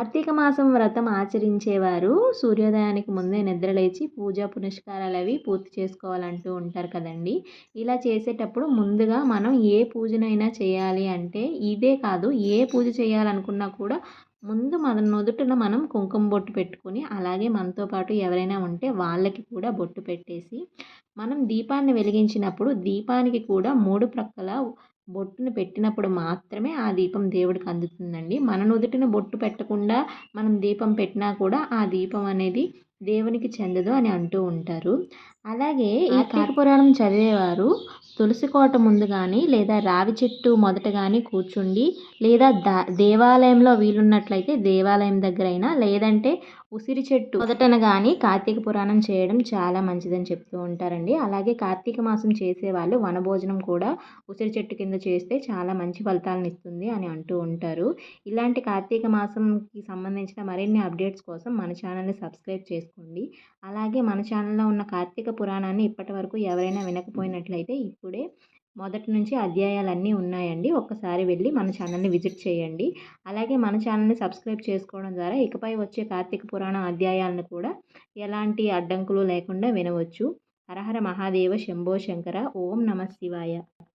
కార్తీక మాసం వ్రతం ఆచరించేవారు. సూర్యోదయానికి ముందే నిద్రలేచి పూజా పునస్కారాలు అవి పూర్తి చేసుకోవాలంటూ ఉంటారు కదండి. ఇలా చేసేటప్పుడు ముందుగా మనం ఏ పూజనైనా చేయాలి అంటే ఇదే కాదు ఏ పూజ చేయాలనుకున్నా కూడా ముందు మన నుదుటిన మనం కుంకుమ బొట్టు పెట్టుకొని అలాగే మనతో పాటు ఎవరైనా ఉంటే వాళ్ళకి కూడా బొట్టు పెట్టేసి మనం దీపాన్ని వెలిగించినప్పుడు దీపానికి కూడా మూడు ప్రక్కల బొట్టును పెట్టినప్పుడు మాత్రమే ఆ దీపం దేవుడికి అందుతుందండి. మన నుదుటిన బొట్టు పెట్టకుండా మనం దీపం పెట్టినా కూడా ఆ దీపం అనేది దేవునికి చెందదు అని అంటూ ఉంటారు. అలాగే ఈ పురాణం చదివేవారు తులసి కోట ముందు కానీ లేదా రావి చెట్టు మొదట కానీ కూర్చుండి లేదా దా దేవాలయంలో వీలున్నట్లయితే దేవాలయం దగ్గరైనా లేదంటే ఉసిరి చెట్టు మొదటన కానీ కార్తీక పురాణం చేయడం చాలా మంచిదని చెప్తూ ఉంటారండి. అలాగే కార్తీక మాసం చేసేవాళ్ళు వనభోజనం కూడా ఉసిరి చెట్టు కింద చేస్తే చాలా మంచి ఫలితాలను ఇస్తుంది అని అంటూ ఉంటారు. ఇలాంటి కార్తీక మాసంకి సంబంధించిన మరిన్ని అప్డేట్స్ కోసం మన ఛానల్ని సబ్స్క్రైబ్ చేసుకోండి. అలాగే మన ఛానల్లో ఉన్న కార్తీక పురాణాన్ని ఇప్పటి వరకు ఎవరైనా వినకపోయినట్లయితే ఇప్పుడే మొదటి నుంచి అధ్యాయాలన్నీ ఉన్నాయండి. ఒక్కసారి వెళ్ళి మన ఛానల్ని విజిట్ చేయండి. అలాగే మన ఛానల్ని సబ్స్క్రైబ్ చేసుకోవడం ద్వారా ఇకపై వచ్చే కార్తీక పురాణ అధ్యాయాలను కూడా ఎలాంటి అడ్డంకులు లేకుండా వినవచ్చు. హరహర మహాదేవ శంభో శంకర. ఓం నమ శివాయ.